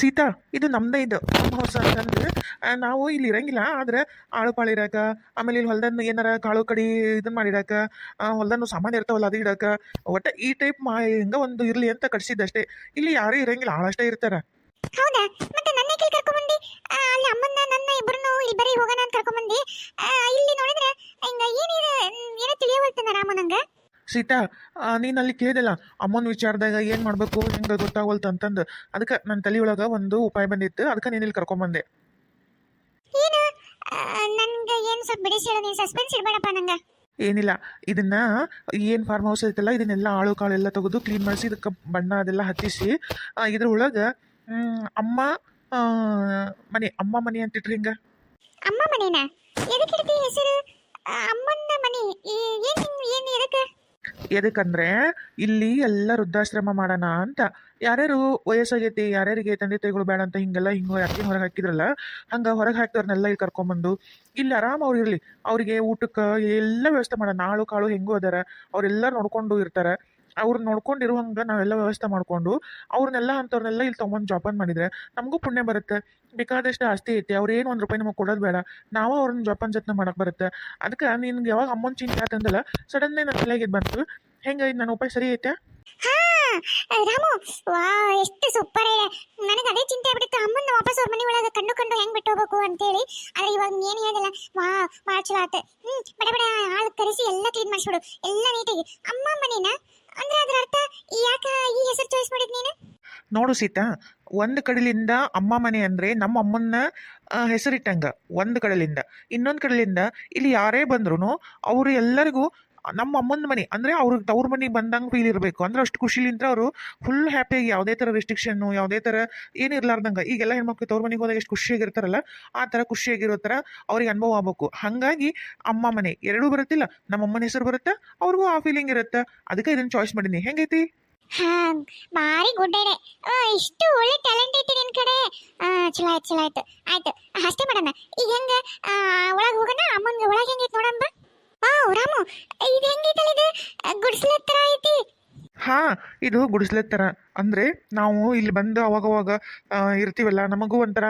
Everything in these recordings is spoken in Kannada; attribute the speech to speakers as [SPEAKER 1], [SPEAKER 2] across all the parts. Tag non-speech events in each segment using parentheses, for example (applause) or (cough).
[SPEAKER 1] ಸೀತಾ, ಇದು ನಮ್ದೇ ಇದು. ಹೊಸ ಅಂತಂದ್ರೆ ನಾವು ಇಲ್ಲಿ ಇರಂಗಿಲ್ಲ, ಆದ್ರೆ ಆಳು ಪಾಳು ಇರಾಕ, ಆಮೇಲೆ ಇಲ್ಲಿ ಹೊಲ್ದನ್ನು ಏನಾರ ಕಾಳು ಕಡಿ ಇದನ್ನ ಮಾಡಿಡಾಕ ಹೊಲ್ದನ್ನು ಸಾಮಾನು ಇರ್ತಾವಲ್ಲ, ಅದು ಇಡಾಕ. ಒಟ್ಟ ಈ ಟೈಪ್ ಮಾ, ಹಿಂಗ ಒಂದು ಇರ್ಲಿ ಅಂತ ಕಟ್ಸಿದ್ದಷ್ಟೇ. ಇಲ್ಲಿ ಯಾರೂ ಇರಂಗಿಲ್ಲ, ಆಳಷ್ಟೇ ಇರ್ತಾರ.
[SPEAKER 2] ಹೌದಾ? ಮತ್ತೆ ನನ್ನ ಯಾಕೆ ಕರ್ಕೊಂಡ್ಬಂದಿ ಅಲ್ಲಿ ಅಮ್ಮನ್ನ, ನನ್ನ ಇಬ್ಬರನ್ನು ಇಲ್ಲಿ ಬರೀ ಹೋಗೋಣ ಅಂತ ಕರ್ಕೊಂಡ್ಬಂದಿ ಇಲ್ಲಿ ನೋಡಿದ್ರೆ, ಹಿಂಗ ಏನಿದೆ ಏನೋ ತಿಳಿಯವಲ್ತನ ರಾಮ
[SPEAKER 1] ಸೀತಾ ನೀನು ಅಲ್ಲಿ ಕೇಳಿದೆಲ್ಲ ಅಮ್ಮನ ವಿಚಾರದಾಗ ಏನು ಮಾಡಬೇಕು ಹೆಂಗೆ ಗೊತ್ತಾಗೋಲ್ತು ಅಂತಂದು. ಅದಕ್ಕೆ ನನ್ನ ತಲೆಯೊಳಗ ಒಂದು ಉಪಾಯ ಬಂದಿತ್ತು ಅದಕ್ಕೆ ನೀನು ಇಲ್ಲಿ ಕರ್ಕೊಂಬಂದೆ
[SPEAKER 2] ನನ್ಗ ಏನ್ ಸ್ವಲ್ಪ ಬಿಡಿಸಿ ಹೇಳು ನೀನ್ ಸಸ್ಪೆನ್ಸ್ ಇಡಬೇಡಪ್ಪ ನಂಗ.
[SPEAKER 1] ಏನಿಲ್ಲ ಇದನ್ನ ಏನ್ ಫಾರ್ಮ್ ಹೌಸ್ ಐತಲ್ಲ ಇದನ್ನೆಲ್ಲ ಆಳು ಕಾಳು ಎಲ್ಲ ತೆಗೆದು ಕ್ಲೀನ್ ಮಾಡಿಸಿ ಇದಕ್ಕೆ ಬಣ್ಣ ಅದೆಲ್ಲ ಹತ್ತಿಸಿ ಇದ್ರ ಒಳಗ ಅಮ್ಮ ಮನೆ ಅಮ್ಮ ಮನೆ ಅಂತಿಟ್ರಿ ಹಿಂಗ.
[SPEAKER 2] ಅಮ್ಮ ಮನೆನಾ? ಎದಕ್ಕೆ ಹೆಸರು? ಅಮ್ಮನ ಮನೆ ಏನು ಏನ್ ಏನ್ ಎದಕ್ಕೆ?
[SPEAKER 1] ಎದಕ್ಕಂದ್ರೆ ಇಲ್ಲಿ ಎಲ್ಲ ವೃದ್ಧಾಶ್ರಮ ಮಾಡೋಣ ಅಂತ. ಯಾರ್ಯಾರು ವಯಸ್ಸಾಗೈತಿ, ಯಾರ್ಯಾರಿಗೆ ತಂದೆ ತಾಯಿಗಳು ಬೇಡ ಅಂತ ಹಿಂಗೆಲ್ಲ ಹಿಂಗ ಯಾಕೆ ಹೊರಗೆ ಹಾಕಿದ್ರಲ್ಲ, ಹಂಗ ಹೊರಗೆ ಹಾಕ್ತವ್ರನ್ನೆಲ್ಲ ಇಲ್ಲಿ ಕರ್ಕೊಂಬಂದು, ಇಲ್ಲಿ ಆರಾಮ ಅವ್ರು ಇರ್ಲಿ. ಅವರಿಗೆ ಊಟಕ್ಕೆ ಎಲ್ಲ ವ್ಯವಸ್ಥೆ ಮಾಡೋಣ. ಆಳು ಕಾಳು ಹೆಂಗೂ ಅದಾರ ಅವರೆಲ್ಲ ನೋಡ್ಕೊಂಡು ಇರ್ತಾರ. ಅವ್ರು ನೋಡ್ಕೊಂಡಿರುವಂಗೆ ನಾವೆಲ್ಲ ವ್ಯವಸ್ಥೆ ಮಾಡಿಕೊಂಡು ಅವ್ರನ್ನೆಲ್ಲ ಅಂಥವ್ರನ್ನೆಲ್ಲ ಇಲ್ಲಿ ತೊಗೊಂಡು ಜಾಪನ್ ಮಾಡಿದ್ರೆ ನಮಗೂ ಪುಣ್ಯ ಬರುತ್ತೆ. ಬೇಕಾದಷ್ಟು ಆಸ್ತಿ ಐತಿ, ಅವ್ರು ಏನು ಒಂದು ರೂಪಾಯಿ ನಮಗೆ ಕೊಡೋದು ಬೇಡ. ನಾವು ಅವ್ರನ್ನ ಜೋಪಾನ ಜತ್ನ ಮಾಡೋಕೆ ಬರುತ್ತೆ. ಅದಕ್ಕೆ ನಿನ್ಗೆ ಯಾವಾಗ ಅಮ್ಮನ ಚಿಂತೆ ಆತಂದಲ್ಲ ಸಡನ್ಲಿ ನನ್ನ ತಲೆಗೆ ಬಂತು. ಹೆಂಗೆ ಇದು ನನ್ನ ಉಪಾಯ ಸರಿ ಐತೆ
[SPEAKER 2] ರಾಮು ವಾ ಎಷ್ಟು ಸೂಪರ್ ನನಗೆ ಅದೇ ಚಿಂತೆ ಆಗ್ಬಿಟ್ಟಿತ್ತು. ಅಮ್ಮನ ವಾಪಸ್ ಅವ್ರ ಮನೆ ಒಳಗೆ ಕಂಡು ಕಂಡು ಹೆಂಗ್ ಬಿಟ್ಟು ಹೋಗ್ಬೇಕು ಅಂತೇಳಿ. ಆದ್ರೆ ಇವಾಗ ಏನು ಹೇಳಿಲ್ಲ ವಾ ಭಾಳ ಚಲೋ ಆತ. ಹ್ಮ್, ಬಡ ಬಡ ಆಳು ಕರೆಸಿ ಎಲ್ಲ ಕ್ಲೀನ್ ಮಾಡಿಸ್ಬಿಡು. ಎಲ್ಲ ನೀಟಾಗಿ ಅಮ್ಮ ಮನೇನ? ಅಂದ್ರೆ ಅದರ ಅರ್ಥ ಯಾಕ ಈ ಹೆಸರು ಚಾಯ್ಸ್ ಮಾಡಿದ್ ನೀನು?
[SPEAKER 1] ನೋಡು ಸೀತಾ, ಒಂದು ಕಡೆಲಿಂದ ಅಮ್ಮ ಮನೆ ಅಂದ್ರೆ ನಮ್ಮ ಹೆಸರಿಟ್ಟಂಗೆ ಹೆಸರಿಟ್ಟಂಗ, ಒಂದು ಕಡೆಲಿಂದ. ಇನ್ನೊಂದು ಕಡೆಲಿಂದ ಇಲ್ಲಿ ಯಾರೇ ಬಂದ್ರು ಅವರು ಎಲ್ಲರಿಗೂ ನಮ್ಮ ಅಮ್ಮನ ಮನೆ, ಅಂದ್ರೆ ಅವ್ರಿಗೆ ತವ್ರ ಮನೆಗೆ ಬಂದಂಗೆ ಫೀಲ್ ಇರಬೇಕು. ಅಂದ್ರೆ ಅಷ್ಟು ಖುಷಿಲಿಂತ ಅವರು ಫುಲ್ ಹ್ಯಾಪಿಯಾಗಿ ಯಾವುದೇ ಥರ ರೆಸ್ಟ್ರಿಕ್ಷನ್ನು ಯಾವುದೇ ಥರ ಏನು ಇರ್ಲಾರ್ದಂಗೆ. ಈಗೆಲ್ಲ ಹೆಣ್ಮಕ್ಳು ತವ್ರ ಮನೆಗೆ ಹೋದಾಗ ಎಷ್ಟು ಖುಷಿಯಾಗಿರ್ತಾರಲ್ಲ, ಆ ಥರ ಖುಷಿಯಾಗಿರೋ ಥರ ಅವ್ರಿಗೆ ಅನುಭವ ಆಗ್ಬೇಕು. ಹಾಗಾಗಿ ಅಮ್ಮ ಮನೆ ಎರಡೂ ಬರುತ್ತಿಲ್ಲ, ನಮ್ಮ ಅಮ್ಮನ ಹೆಸರು ಬರುತ್ತೆ, ಅವ್ರಿಗೂ ಆ ಫೀಲಿಂಗ್ ಇರುತ್ತೆ? ಅದಕ್ಕೆ ಇದನ್ನ ಚಾಯ್ಸ್ ಮಾಡೀನಿ ಹೆಂಗೈತಿ?
[SPEAKER 2] ಹಾ ಬಾರಿ ಗುಡ್ ಐಡೆ ಇಷ್ಟು ಒಳ್ಳೆ ಟ್ಯಾಲೆಂಟ್ ಐತಿ ನಿನ್ ಕಡೆ. ಚಲೋ ಆಯ್ತು ಚಲೋ ಆಯ್ತು. ಆಯ್ತು, ಅಷ್ಟೇ ಮಾಡೋಣ. ಈಗ ಹೆಂಗ? ಒಳಗೆ ಹೋಗೋಣ? ಅಮ್ಮನ ಒಳಗೆ ಹೆಂಗೈತೆ ರಾಮು ಇದು ಹೆಂಗೈತಲ್ಲ ಇದು? ಗುಡ್ಸ್ಲ ಐತಿ.
[SPEAKER 1] ಹಾ ಇದು ಗುಡಿಸ್ಲದ ಥರ ಅಂದ್ರೆ ನಾವು ಇಲ್ಲಿ ಬಂದು ಅವಾಗವಾಗ ಇರ್ತೀವಲ್ಲ ನಮಗೂ ಒಂಥರ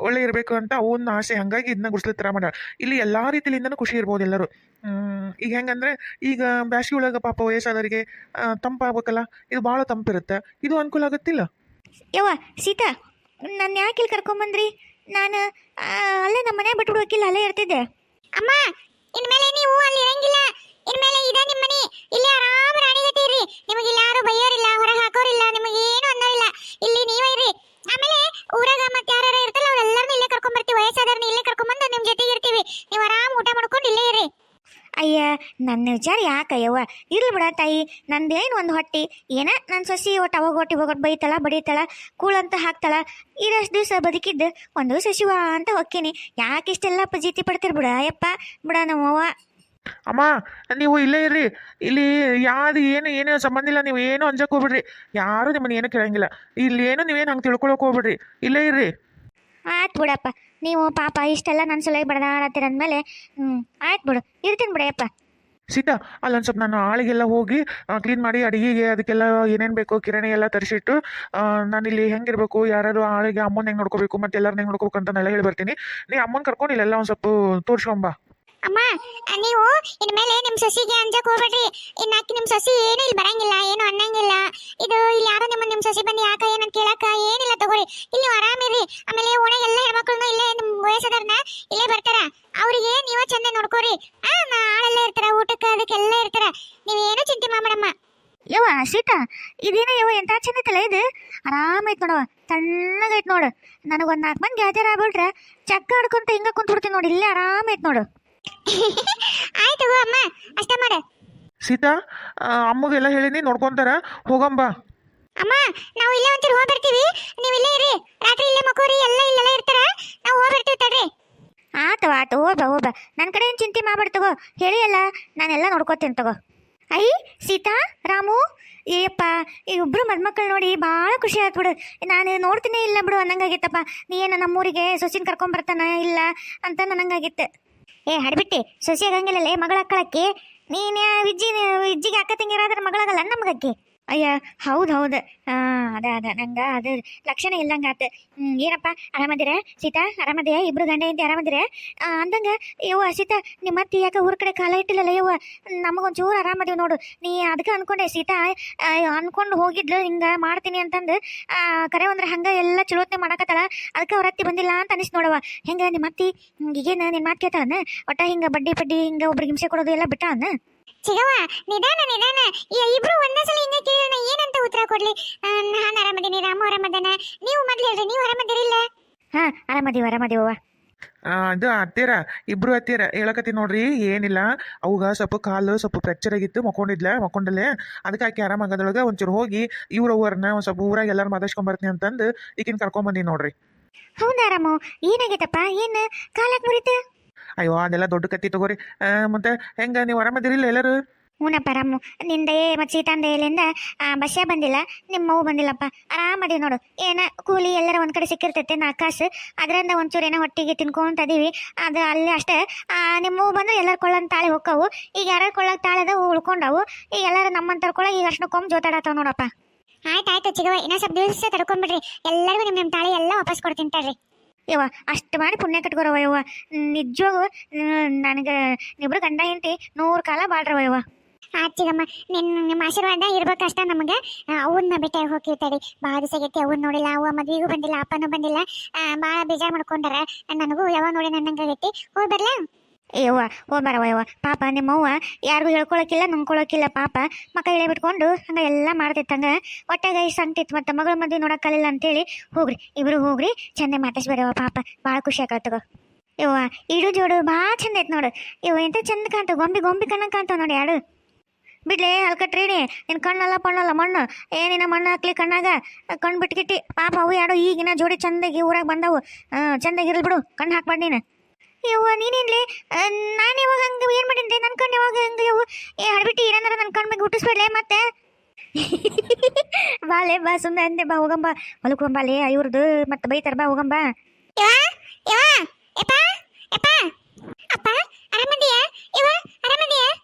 [SPEAKER 1] ಒಳ್ಳೆ ಇರಬೇಕು ಅಂತ ಒಂದು ಆಸೆ. ಹಂಗಾಗಿ ಇದನ್ನ ಗುಡಿಸ್ಲೆ ಥರ ಮಾಡ. ಇಲ್ಲಿ ಎಲ್ಲಾ ರೀತಿಲಿಂದನೂ ಖುಷಿ ಇರ್ಬೋದು ಎಲ್ಲರೂ. ಹ್ಮ್, ಈಗ ಹೆಂಗಂದ್ರೆ ಈಗ ಬ್ಯಾಸಿ ಒಳಗೆ ಪಾಪ ವಯಸ್ಸಾದವರಿಗೆ ತಂಪಾಗಬೇಕಲ್ಲ ಇದು ಭಾಳ ತಂಪಿರುತ್ತೆ. ಇದು ಅನುಕೂಲ ಆಗುತ್ತಿಲ್ಲ?
[SPEAKER 2] ಯವ್ವ ಸೀತಾ ನನ್ನ ಯಾಕೆ ಇಲ್ಲಿ ಕರ್ಕೊಂಬಂದ್ರಿ? ನಾನು ಅಲ್ಲೇ ನಮ್ಮ ಮನೆ ಬಿಟ್ಟು ಬಿಡೋಕಿಲ್ಲ ಅಲ್ಲೇ ಇರ್ತಿದ್ದೆ. ಅಮ್ಮ ಇನ್ಮೇಲೆ ನೀವು ಅಲ್ಲಿ ಇರಂಗಿಲ್ಲ. ಇನ್ಮೇಲೆ ಇದ ನಿಮ್ಮ ಮನೆ. ಇಲ್ಲಿ ಆರಾಮ ರಾಣಿಗತೆ ಇರ್ರಿ. ನಿಮಗೆ ಇಲ್ಲಿ ಯಾರು ಬೈಯೋರಿಲ್ಲ, ಹೊರಗೆ ಹಾಕೋರಿಲ್ಲ ನಿಮಗೆ ಏನು ಅನ್ನೋರಿಲ್ಲ. ಇಲ್ಲಿ ನೀವೇ ಇರ್ರಿ. ಆಮೇಲೆ ಊರಾಗ ಮತ್ತೆ ಯಾರು ಇರ್ತಲ್ಲ, ಅವ್ರೆಲ್ಲರನ್ನೂ ಇಲ್ಲೇ ಕರ್ಕೊಂಡ್ ಬರ್ತೀವಿ. ವಯಸ್ಸಾದವ್ರನ್ನ ಇಲ್ಲೇ ಕರ್ಕೊಂಬಂದು ನಿಮ್ಮ ಜೊತೆಗೆ ಇರ್ತೀವಿ. ನೀವು ಆರಾಮ ಊಟ ಮಾಡ್ಕೊಂಡು ಇಲ್ಲೇ ಇರ್ರಿ. ಅಯ್ಯ, ನನ್ನ ವಿಚಾರ ಯಾಕಯ್ಯವ್ವ ಇರ್ಲಿ ಬಿಡ ತಾಯಿ, ನಂದೇನು ಒಂದು ಹೊಟ್ಟಿ? ಏನ ನನ್ನ ಸಸಿ ಒಟ್ಟು ಅವಾಗ ಹೊಟ್ಟಿ ಹೋಗೋಟ್ ಬೈತಾಳ, ಬಡಿತಾಳ ಕೂಳಂತ ಹಾಕ್ತಾಳ. ಇರಷ್ಟು ದಿವಸ ಬದುಕಿದ್ದು, ಒಂದು ಸಸಿವ ಅಂತ ಹೊಕ್ಕೀನಿ. ಯಾಕೆ ಇಷ್ಟೆಲ್ಲ ಪಜೀತಿ ಪಡ್ತಿರ್ ಬಿಡ ಅಯ್ಯಪ್ಪ? ಬಿಡ ನಮ್ಮವ್ವ.
[SPEAKER 1] ಅಮ್ಮ, ನೀವು ಇಲ್ಲೇ ಇರ್ರಿ. ಇಲ್ಲಿ ಯಾವ್ದು ಏನು ಏನು ಸಂಬಂಧ ಇಲ್ಲ, ನೀವು ಏನು ಅಂಜಕ್ಕೆ ಹೋಗ್ಬಿಡ್ರಿ. ಯಾರು ನಿಮ್ಮನ್ನ ಏನು ಕೇಳಂಗಿಲ್ಲ. ಇಲ್ಲಿ ಏನು ನೀವೇನು ಹಂಗೆ ತಿಳ್ಕೊಳಕ್ ಹೋಗ್ಬಿಡ್ರಿ. ಇಲ್ಲೇ ಇರ್ರಿ.
[SPEAKER 2] ಆಯ್ತು ಬಿಡಪ್ಪ. ನೀವು ಪಾಪ ಇಷ್ಟೆಲ್ಲ ನನ್ನ ಸಲಹೆ ಬಡದಾಡತ್ತೀರ ಅಂದಮೇಲೆ ಹ್ಞೂ ಆಯ್ತು ಬಿಡು. ಇರ್ತೀನಿ ಬಿಡಪ್ಪ
[SPEAKER 1] ಸೀತಾ, ಅಲ್ಲೊಂದು ಸ್ವಲ್ಪ ನಾನು ಆಳಿಗೆಲ್ಲ ಹೋಗಿ ಕ್ಲೀನ್ ಮಾಡಿ ಅಡಿಗೆಗೆ ಅದಕ್ಕೆಲ್ಲ ಏನೇನು ಬೇಕು ಕಿರಣಿ ಎಲ್ಲ ತರಿಸಿಟ್ಟು ನಾನು ಇಲ್ಲಿ ಹೆಂಗಿರ್ಬೇಕು ಯಾರು ಆಳಿಗೆ ಅಮ್ಮನ ಹೆಂಗೆ ನೋಡ್ಕೋಬೇಕು ಮತ್ತೆ ಎಲ್ಲರನ್ನ ಹೆಂಗೆ ನೋಡ್ಕೋಬೇಕು ಅಂತ ಹೇಳಿ ಬರ್ತೀನಿ. ನೀ ಅಮ್ಮನ ಕರ್ಕೊಂಡು ಇಲ್ಲೆಲ್ಲ ಒಂದು ಸ್ವಲ್ಪ ತೋರ್ಸ್ಕೊಂಬ
[SPEAKER 2] ಅಮ್ಮ, ನೀವು ಇನ್ಮೇಲೆ ನಿಮ್ಮ ಸೊಸಿಗೆ ಅಂಜಕ್ ಹೋಗ್ಬೇಡ್ರಿ. ಇನ್ನಾಕಿ ನಿಮ್ಮ ಸೊಸಿ ಏನು ಇಲ್ಲಿ ಬರಂಗಿಲ್ಲ, ಏನು ಅನ್ನಂಗಿಲ್ಲ. ಇದು ಇಲ್ಲಿ ಯಾರೋ ನಿಮ್ಮ ನಿಮ್ಮ ಸೊಸಿ ಬಂದು ಯಾಕ, ಏನಂತ ಕೇಳಕ ಏನಿಲ್ಲ ತಗೋರಿ ಇಲ್ಲಿ ನೀವು ಆರಾಮಿರ್ರಿ ಆಮೇಲೆ ಓಣೆಗೆ ಎಲ್ಲ ಹೆಣ್ಮಕ್ಳನ್ನ ಇಲ್ಲೇ ನಿಮ್ಮ ವಯಸ್ಸದವ್ರನ್ನ ಇಲ್ಲೇ ಬರ್ತಾರ. ಅವರಿಗೆ ನೀವ ಚಂದ ನೋಡ್ಕೋರಿ. ಆ, ನಾಳೆಲ್ಲ ಇರ್ತಾರ, ಊಟಕ್ಕೆ ಅದಕ್ಕೆಲ್ಲ ಇರ್ತಾರ. ನೀವೇನು ಚಿಂತೆ ಮಾಡಮ್ಮ ಯವ್ವ, ಸೀತಾ, ಇದೇನೋ ಯವ್ವ ಎಂತ ಚಂದ ಐತಲ್ಲ ಇದು? ಆರಾಮೈತ್ ನೋಡವ ತಣ್ಣಗೈತ್ ನೋಡು. ನನಗೊಂದು ನಾಲ್ಕು ಮಂದಿ ಗ್ಯಾಜರ್ ಆಗ್ಬಿಟ್ರೆ ಚಕ್ಕ ಆಡ್ಕೊಂತ ಹಿಂಗ ಕುಂತ್ಬಿಡ್ತೀನಿ ನೋಡಿ, ಇಲ್ಲೇ ಆರಾಮೈತ್ ನೋಡು. (laughs) ಆಯ್ತು ಅಮ್ಮ ಅಷ್ಟೇ ಮಾಡ.
[SPEAKER 1] ಸೀತಾ ಅಮ್ಮಗೆಲ್ಲ ಹೇಳಿನಿ ನೋಡ್ಕೊಂತಾರ? ಹೋಗಂಬ
[SPEAKER 2] ಅಮ್ಮ ನಾವು ಇಲ್ಲೇ ಒಂಚೂರು ಹೋಗಿ ಬರ್ತೀವಿ ನೀವು ಇಲ್ಲೇ ಇರಿ. ರಾತ್ರಿ ಇಲ್ಲೇ ಮಕ್ಕೋರಿ ಎಲ್ಲ ಇಲ್ಲೆಲ್ಲ ಇರ್ತಾರ. ನಾವು ಹೋಗಿ ಬರ್ತೀವಿ ತಡ್ರಿ. ಆತು ಆತು ಹೋಗ ಹೋಗ ನನ್ನ ಕಡೆ ಏನು ಚಿಂತೆ ಮಾಡ್ಬೇಡ ತಗೋ. ಹೇಳಿ ಅಲ್ಲ ನಾನೆಲ್ಲ ನೋಡ್ಕೋತೀನಿ ತಗೋ. ಅಯ್ಯ ಸೀತಾ ರಾಮು ಏಯಪ್ಪ ಈ ಇಬ್ರು ಮದ್ಮಕ್ಕಳು ನೋಡಿ ಭಾಳ ಖುಷಿ ಆಯ್ತು ಬಿಡು. ನಾನು ನೋಡ್ತೀನಿ ಇಲ್ಲ ಬಿಡು ಅನ್ನಂಗಾಗಿತ್ತಪ್ಪ. ನೀ ಏನು ನಮ್ಮೂರಿಗೆ ಸೊಸಿನ ಕರ್ಕೊಂಬರ್ತಾನ ಇಲ್ಲ ಅಂತ ನನಗಾಗಿತ್ತು ಏ ಹಡ್ಬಿಟ್ಟಿ ಸೊಸಿ ಆಗಂಗಿಲ್ಲಲೇ ಮಗಳ ಅಕ್ಕಳಕ್ಕೆ? ನೀನು ವಿಜ್ಜಿ ವಿಜ್ಜಿಗೆ ಅಕ್ಕ ತಂಗಿರಾದ್ರೆ ಮಗಳಾಗಲ್ಲ ನಮಗಕ್ಕೆ? ಅಯ್ಯ, ಹೌದು ಹೌದು. ಹಾಂ, ಅದ ಅದ. ನಂಗೆ ಅದು ಲಕ್ಷಣ ಇಲ್ಲಂಗೆ ಆತು. ಏನಪ್ಪ, ಆರಾಮದಿರ? ಸೀತಾ, ಆರಾಮದಿಯ? ಇಬ್ರು ಗಂಡ ಹೆಂಡತಿ ಆರಾಮದಿರ? ಅಂದಂಗೆ, ಯವ್ವ, ಸೀತಾ, ನಿಮ್ಮ ಅತ್ತಿ ಯಾಕೆ ಊರ ಕಡೆ ಕಾಲ ಇಟ್ಟಿಲ್ಲಲ್ಲ, ಯವ್ವ? ನಮಗೊಂಚೂರು ಆರಾಮದೀವಿ ನೋಡು. ನೀ ಅದಕ್ಕೆ ಅನ್ಕೊಂಡೆ, ಸೀತಾ ಅಂದ್ಕೊಂಡು ಹೋಗಿದ್ಲು, ಹಿಂಗೆ ಮಾಡ್ತೀನಿ ಅಂತಂದು ಕರೆ ಅಂದ್ರೆ ಹಂಗೆ ಎಲ್ಲ ಚಲೋತ್ನೆ ಮಾಡಕತ್ತಾಳ. ಅದಕ್ಕೆ ಅವ್ರ ಅತ್ತಿ ಬಂದಿಲ್ಲ ಅಂತ ಅನಿಸ್ ನೋಡವ ಹೆಂಗೆ, ನಿಮ್ಮ ಅತ್ತಿ? ಈಗೇನು ನಿನ್ನ ನಿನ್ ಮಾತು ಕೇಳ್ತಾಳನ? ಒಟ್ಟ ಹಿಂಗ ಬಡ್ಡಿ ಬಡ್ಡಿ, ಹಿಂಗೆ ಒಬ್ರಿಗೆ ಹಿಂಸೆ ಕೊಡೋದು ಎಲ್ಲ ಬಿಟ್ಟಾನ
[SPEAKER 3] ಚಿಗವ್ವ ನಿಧಾನ ನಿಧಾನ. ಇಬ್ರು ಒಂದೇ ಸಲ ಹಿಂಗೆ ಕೇಳೋಣ ಏನಂತ ನಾನು ಆರಾಮದೀನಿ. ರಾಮು ಆರಾಮದಾನ? ನೀವು ಮೊದ್ಲು ಹೇಳ್ರಿ ನೀವು ಆರಾಮದಿರಿಲ್ಲ?
[SPEAKER 2] ಹಾ ಆರಾಮದೀವ ಆರಾಮದೀವ
[SPEAKER 1] ಆ, ಅದು ಅತ್ತೀರ ಇಬ್ರು ಅತ್ತೀರ ಹೇಳಕತ್ತಿ ನೋಡ್ರಿ ಏನಿಲ್ಲ. ಅವಾಗ ಸ್ವಲ್ಪ ಕಾಲು ಸ್ವಲ್ಪ ಫ್ರ್ಯಾಕ್ಚರ್ ಆಗಿತ್ತು ಮಕ್ಕೊಂಡಿದ್ಲ ಮಕ್ಕೊಂಡಲ್ಲೇ. ಅದಕ್ಕೆ ಆಕೆ ಆರಾಮಾಗದೊಳಗೆ ಒಂಚೂರು ಹೋಗಿ ಇವ್ರ ಅವ್ರನ್ನ ಒಂದು ಸ್ವಲ್ಪ ಊರಾಗ ಎಲ್ಲರೂ ಮಾತಾಡ್ಸ್ಕೊಂಬರ್ತೀನಿ ಅಂತಂದು ಈಗಿನ ಕರ್ಕೊಂಬಂದಿ ನೋಡ್ರಿ.
[SPEAKER 2] ಹೌದಾ ರಾಮು? ಏನಾಗೈತಪ್ಪ? ಏನು ಕಾಲಕ್ಕೆ ಮುರಿತು?
[SPEAKER 1] ಅಯ್ಯೋ ಅದೆಲ್ಲ ದೊಡ್ಡ ಕತ್ತಿ ತಗೋರಿ. ಮತ್ತೆ ಹೆಂಗ ನೀವು ಆರಾಮದಿರಿಲ್ಲ ಎಲ್ಲರೂ?
[SPEAKER 2] ಹೂನಪ್ಪ ರಾಮು ನಿಂದೆ ಮತ್ತು ಸೀತಾಂದೆಯಲ್ಲಿಂದ ಬಸ್ಸೇ ಬಂದಿಲ್ಲ ನಿಮ್ಮ ಮಗು ಬಂದಿಲ್ಲಪ್ಪ. ಆರಾಮದಿ ನೋಡು. ಏನ ಕೂಲಿ ಎಲ್ಲರ ಒಂದು ಕಡೆ ಸಿಕ್ಕಿರ್ತೈತೆ ನಾ ಕಾಸು ಅದರಿಂದ ಒಂಚೂರು ಏನೋ ಹೊಟ್ಟಿಗೆ ತಿನ್ಕೊಂತ ಅದೀವಿ ಅದು ಅಲ್ಲಿ ಅಷ್ಟೇ. ನಿಮ್ಮ ಮಗು ಬಂದು ಎಲ್ಲರ ಕೊಳ್ಳನ್ ತಾಳಿ ಹೋಕ್ಕವು. ಈಗ ಯಾರು ಕೊಳ್ಳೋಕೆ ತಾಳೆದ ಉಳ್ಕೊಂಡವು. ಈಗ ಎಲ್ಲರೂ ನಮ್ಮಂತರ ಕೊಳ್ಳ ಈಗ ಅಷ್ಟು ಕೊಂಬ್ ಜೋತಾಡತ್ತಾವ ನೋಡಪ್ಪ.
[SPEAKER 3] ಆಯ್ತು ಚಿಗವ ಇನ್ನೂ ಸ್ವಲ್ಪ ದಿವಸ ತಡ್ಕೊಂಡ್ಬಿಡ್ರಿ ಎಲ್ಲರಿಗೂ ನಿಮ್ಮ ನಿಮ್ಮ ತಾಳಿ ಎಲ್ಲ ವಾಪಸ್ ಕೊಡ್ತೀನಿ ತಡ್ರಿ.
[SPEAKER 2] ಯವ್ವ ಅಷ್ಟು ಮಾಡಿ ಪುಣ್ಯ ಕಟ್ಕೊರವ ಯವ್ವ. ನಿಜವಾಗೂ ನನಗೆ ನಿಬ್ರು ಗಂಡ ಹೆಂಡತಿ ನೂರು ಕಾಲ ಬಾಳ್ರವ ಯವ್ವ.
[SPEAKER 3] ಆ ನಿನ್ನ ನಿನ್, ನಿಮ್ಮ ಆಶೀರ್ವಾದ ಇರ್ಬೇಕಷ್ಟ ನಮಗೆ. ಅವನ್ನ ಭೇಟಿ ಹೋಗಿ ತಡಿ. ಭಾಳ ದಿವಸ ಆಗೈತಿ ಅವನ್ ನೋಡಿಲ್ಲ ಅವ ಮದ್ವಿಗೂ ಬಂದಿಲ್ಲ, ಅಪ್ಪನೂ ಬಂದಿಲ್ಲ. ಭಾಳ ಬೇಜಾರ್ ಮಾಡ್ಕೊಂಡಾರ. ನನಗೂ ಯಾವಾಗ ನೋಡಿ ನನ್ನಂಗಾಗೈತಿ ಹೋಗಿ ಬರ್ಲಾ?
[SPEAKER 2] ಯವ್ವ ಹೋಗ್ಬಾರವ ಯವ್ವ ಪಾಪ ನಿಮ್ಮವ್ವ ಯಾರಿಗೂ ಹೇಳ್ಕೊಳಕಿಲ್ಲ ನುಂಗ್ಕೊಳಕಿಲ್ಲ ಪಾಪ. ಮಕ್ಕ ಬಿಟ್ಕೊಂಡು ಹಂಗ ಎಲ್ಲ ಮಾಡ್ತಿತ್ತಂಗ. ಒಟ್ಟಾಗ ಇಷ್ಟು ಸಂತಿತ್ತು ಮತ್ತೆ ಮಗಳ ಮದುವೆ ನೋಡಕ್ಕಲಿಲ್ಲ ಅಂತೇಳಿ ಹೋಗ್ರಿ. ಇಬ್ರು ಹೋಗ್ರಿ, ಚಂದ ಮಾತಾಡ್ಸ್ಬೇರವ ಪಾಪ. ಭಾಳ ಖುಷಿ ಆಗತ್ತಗ ಯವ್ವ ಇಡು ಜೋಡು ಭಾಳ ಚಂದ ಐತ್ ನೋಡು. ಯವ್ವ ಎಂತ ಚಂದ ಕಾಣ್ತಾವ, ಗೊಂಬಿ ಗೊಂಬಿ ಕಣ್ಣಂಗೆ ಕಾಣ್ತಾವ ನೋಡಿ ಯಾಡು. ಬಿಡ್ಲೆ ಅಲ್ಕಟ್ರೀನಿ ನಿನ್ನ ಕಣ್ಣಲ್ಲ ಪಣ್ಣಲ್ಲ ಮಣ್ಣು. ಏನಿನ ಮಣ್ಣು ಹಾಕ್ಲಿ ಕಣ್ಣಾಗ. ಕಣ್ಣು ಬಿಟ್ಕಿಟ್ಟಿ. ಪಾಪ ಅವು ಯಾಡೋ ಈಗಿನ ಜೋಡಿ ಚಂದಾಗಿ ಊರಾಗ ಬಂದವು. ಚಂದಾಗಿ ಇರಲಿ ಬಿಡು. ಕಣ್ಣು ಹಾಕ್ಬಾರ್ದು ನೀನು. ಯವ್ವ, ನೀನೇನ್ಲಿ? ನಾನು ಯಾವಾಗ ಹಂಗೆ ಏನು ಮಾಡಿದ್ದೆ? ನನ್ನ ಕಣ್ಣು ಯಾವಾಗ ಹಂಗೆ ಇವು ಏ ಹಡ್ಬಿಟ್ಟು ಏನಂದ್ರೆ ನನ್ನ ಕಣ್ಣು ಮೇಲೆ ಹುಟ್ಟಿಸ್ಬೇಡಲೆ ಮತ್ತೆ? ಬಾಲೆ (laughs) ಬಾ ಸುಮ್ಮನೆ ಅಂದೆ. ಬಾ ಹೋಗಂಬ ಹೊಲಕ್ಕೆ ಹೋಗಂಬಾಲೆ ಇವ್ರದ್ದು ಮತ್ತೆ ಬೈತಾರ, ಬಾ ಹೋಗಂಬ
[SPEAKER 3] ಯವ್ವ ಯವ್ವ, ಯಪ್ಪ ಯಪ್ಪ. ಅಪ್ಪ, ಆರಾಮದಿಯ? ಯವ್ವ ಆರಾಮದಿಯ? ಯವ್ವ